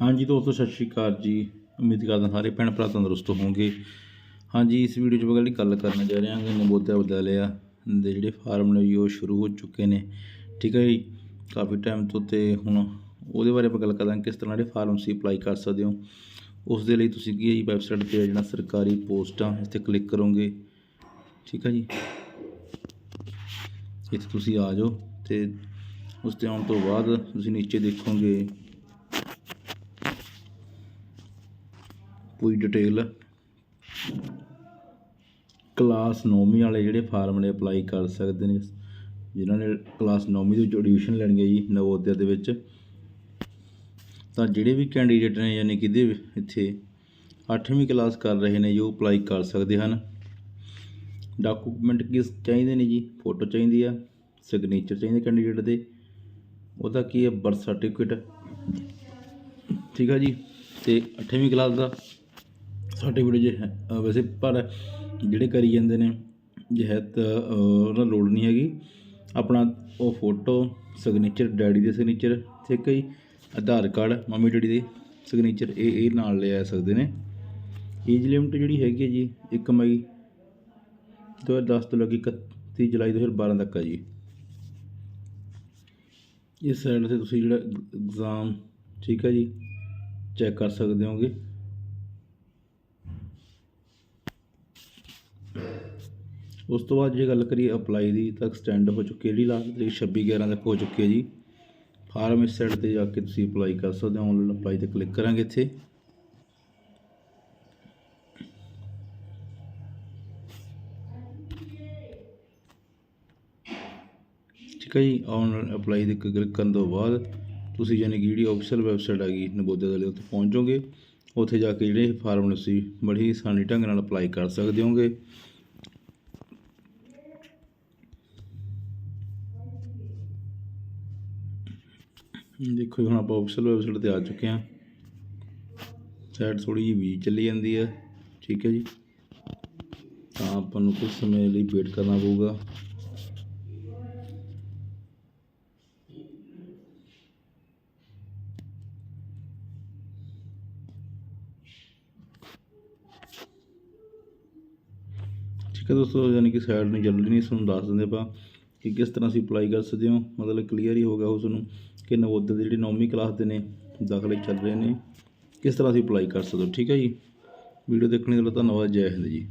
ਹਾਂਜੀ ਦੋਸਤੋ, ਸਤਿ ਸ਼੍ਰੀ ਅਕਾਲ ਜੀ। ਉਮੀਦ ਕਰਦਾ ਸਾਰੇ ਭੈਣ ਭਰਾ ਤੰਦਰੁਸਤ ਹੋਵੋਗੇ। ਹਾਂਜੀ, ਇਸ ਵੀਡੀਓ 'ਚ ਮੈਂ ਜਿਹੜੀ ਗੱਲ ਕਰਨ ਜਾ ਰਿਹਾ ਹਾਂ ਕਿ ਨਵੋਦਿਆ ਵਿਦਿਆਲਿਆ ਦੇ ਜਿਹੜੇ ਫਾਰਮ ਨੇ ਜੀ, ਉਹ ਸ਼ੁਰੂ ਹੋ ਚੁੱਕੇ ਨੇ। ਠੀਕ ਹੈ ਜੀ? ਕਾਫੀ ਟਾਈਮ ਤੋਂ ਤੇ ਹੁਣ ਉਹਦੇ ਬਾਰੇ ਆਪਾਂ ਗੱਲ ਕਰਾਂਗੇ ਕਿਸ ਤਰ੍ਹਾਂ ਜਿਹੜੇ ਫਾਰਮ ਸੀ ਅਪਲਾਈ ਕਰ ਸਕਦੇ ਹੋ। ਉਸ ਦੇ ਲਈ ਤੁਸੀਂ ਕੀ ਹੈ ਜੀ ਵੈਬਸਾਈਟ ਤੇ ਜਿਹੜਾ ਸਰਕਾਰੀ ਪੋਸਟਾਂ ਇਸ ਤੇ ਕਲਿੱਕ ਕਰੋਗੇ। ਠੀਕ ਹੈ ਜੀ? ਇੱਥੇ ਤੁਸੀਂ ਆ ਜਾਓ ਤੇ ਉਸ ਤੇ ਆਉਣ ਤੋਂ ਬਾਅਦ ਤੁਸੀਂ ਨੀਚੇ ਦੇਖੋਗੇ ਪੂਰੀ ਡਿਟੇਲ ਕਲਾਸ 9ਵੀਂ ਵਾਲੇ ਜਿਹੜੇ ਫਾਰਮ ਨੇ ਅਪਲਾਈ ਕਰ ਸਕਦੇ ਨੇ। ਜਿਨ੍ਹਾਂ ਨੇ ਕਲਾਸ 9ਵੀਂ ਦੇ ਵਿੱਚ ਐਡਮਿਸ਼ਨ ਲੈਣੀ ਹੈ ਜੀ, ਨਵੋਦਿਆ ਦੇ ਵਿੱਚ। ਤਾਂ ਜਿਹੜੇ ਵੀ ਕੈਂਡੀਡੇਟ ਨੇ ਯਾਨੀ ਕਿ ਇਹਦੇ ਇੱਥੇ 8ਵੀਂ ਕਲਾਸ ਕਰ ਰਹੇ ਨੇ, ਜੋ ਅਪਲਾਈ ਕਰ ਸਕਦੇ ਹਨ। ਡਾਕੂਮੈਂਟ ਕਿਸ ਚਾਹੀਦੇ ਨੇ ਜੀ? ਫੋਟੋ ਚਾਹੀਦੀ ਆ ਸਿਗਨੇਚਰ ਚਾਹੀਦੇ ਕੈਂਡੀਡੇਟ ਦੇ। ਉਹਦਾ ਕੀ ਹੈ? ਬਰਥ ਸਰਟੀਫਿਕੇਟ ਠੀਕ ਆ ਜੀ? ਤੇ 8ਵੀਂ ਕਲਾਸ ਦਾ ਸਰਟੀਫਿਕੇਟ ਜੇ ਹੈ ਵੈਸੇ ਪਰ ਜਿਹੜੇ ਕਰੀ ਜਾਂਦੇ ਨੇ ਜੇ ਹੈ ਤਾਂ ਅ, ਉਹਨਾਂ ਲੋੜ ਨਹੀਂ ਹੈਗੀ। ਆਪਣਾ ਉਹ ਫੋਟੋ ਸਿਗਨੇਚਰ ਡੈਡੀ ਦੇ ਸਿਗਨੇਚਰ ਠੀਕ ਹੈ ਜੀ ਆਧਾਰ ਕਾਰਡ ਮੰਮੀ ਡੈਡੀ ਦੇ ਸਿਗਨੇਚਰ ਇਹ ਇਹ ਨਾਲ ਲੈ ਆ ਸਕਦੇ ਨੇ। ਏਜ ਲਿਮਟ ਜਿਹੜੀ ਹੈਗੀ ਹੈ ਜੀ 1 ਮਈ 2010 ਤੋਂ ਲੈ ਕੇ 31 ਜੁਲਾਈ 2012 ਤੱਕ ਆ ਜੀ। ਇਸ ਸਾਈਡ ਤੇ ਤੁਸੀਂ ਜਿਹੜਾ ਐਗਜ਼ਾਮ ਠੀਕ ਹੈ ਜੀ ਚੈੱਕ ਕਰ ਸਕਦੇ ਹੋਗੇ। ਉਸ ਤੋਂ ਬਾਅਦ ਜੇ ਗੱਲ ਕਰੀਏ ਅਪਲਾਈ ਦੀ, ਤਾਂ ਐਕਸਟੈਂਡ ਹੋ ਚੁੱਕੀ ਜਿਹੜੀ ਲਾਸਟ ਤਰੀਕ 26 11 ਤੱਕ ਹੋ ਚੁੱਕੀ ਹੈ ਜੀ। ਫਾਰਮ ਇਸ ਸਾਈਡ ਤੇ ਜਾ ਕੇ ਤੁਸੀਂ ਅਪਲਾਈ ਕਰ ਸਕਦੇ ਹੋ ਆਨਲਾਈਨ ਅਪਲਾਈ ਤੇ ਕਲਿੱਕ ਕਰਾਂਗੇ ਇੱਥੇ। ਠੀਕ ਹੈ ਜੀ ਆਨਲਾਈਨ ਅਪਲਾਈ ਤੇ ਕਲਿੱਕ ਕਰਨ ਤੋਂ ਬਾਅਦ ਤੁਸੀਂ ਯਾਨੀ ਕਿ ਜਿਹੜੀ ਆਫੀਸ਼ੀਅਲ ਵੈਬਸਾਈਟ ਹੈਗੀ, ਨਵੋਦਿਆ ਦੇ ਲਈ ਉੱਥੇ ਪਹੁੰਚੋਗੇ। ਉੱਥੇ ਜਾ ਕੇ ਜਿਹੜੇ ਫਾਰਮ ਨੇ ਤੁਸੀਂ ਬੜੀ ਹੀ ਆਸਾਨੀ ਢੰਗ ਨਾਲ ਅਪਲਾਈ ਕਰ ਸਕਦੇ ਹੋਗੇ। ਦੇਖੋ ਜੀ ਹੁਣ ਆਪਾਂ ਆਫੀਸ਼ੀਅਲ ਵੈਬਸਾਈਟ ਤੇ ਆ ਚੁੱਕੇ ਹਾਂ। ਸਾਈਡ ਥੋੜੀ ਜਿਹੀ ਵੀ ਚੱਲੀ ਜਾਂਦੀ ਹੈ, ਠੀਕ ਹੈ ਜੀ। ਤਾਂ ਆਪਾਂ ਨੂੰ ਕੁਝ ਸਮੇਂ ਲਈ ਵੇਟ ਕਰਨਾ ਪਊਗਾ। ਠੀਕ ਹੈ ਦੋਸਤੋ, ਯਾਨੀ ਕਿ ਸਾਈਡ ਨੂੰ ਜਲਦੀ ਨਹੀਂ ਤੁਹਾਨੂੰ ਦੱਸ ਦਿੰਦੇ ਆਪਾਂ ਕਿ ਕਿਸ ਤਰ੍ਹਾਂ ਅਸੀਂ ਅਪਲਾਈ ਕਰ ਸਕਦੇ ਹੋ। ਮਤਲਬ ਕਲੀਅਰ ਹੀ ਹੋ ਗਿਆ ਉਸ ਨੂੰ ਕਿ ਨਵੋਦਿਆ ਦੇ ਜਿਹੜੇ ਨੌਵੀਂ ਕਲਾਸ ਦੇ ਨੇ, ਦਾਖਲੇ ਚੱਲ ਰਹੇ ਨੇ। ਕਿਸ ਤਰ੍ਹਾਂ ਅਸੀਂ ਅਪਲਾਈ ਕਰ ਸਕਦੇ ਹੋ? ਠੀਕ ਹੈ ਜੀ। ਵੀਡੀਓ ਦੇਖਣ ਦੇ ਲਈ ਧੰਨਵਾਦ। ਜੈ ਹਿੰਦ ਜੀ।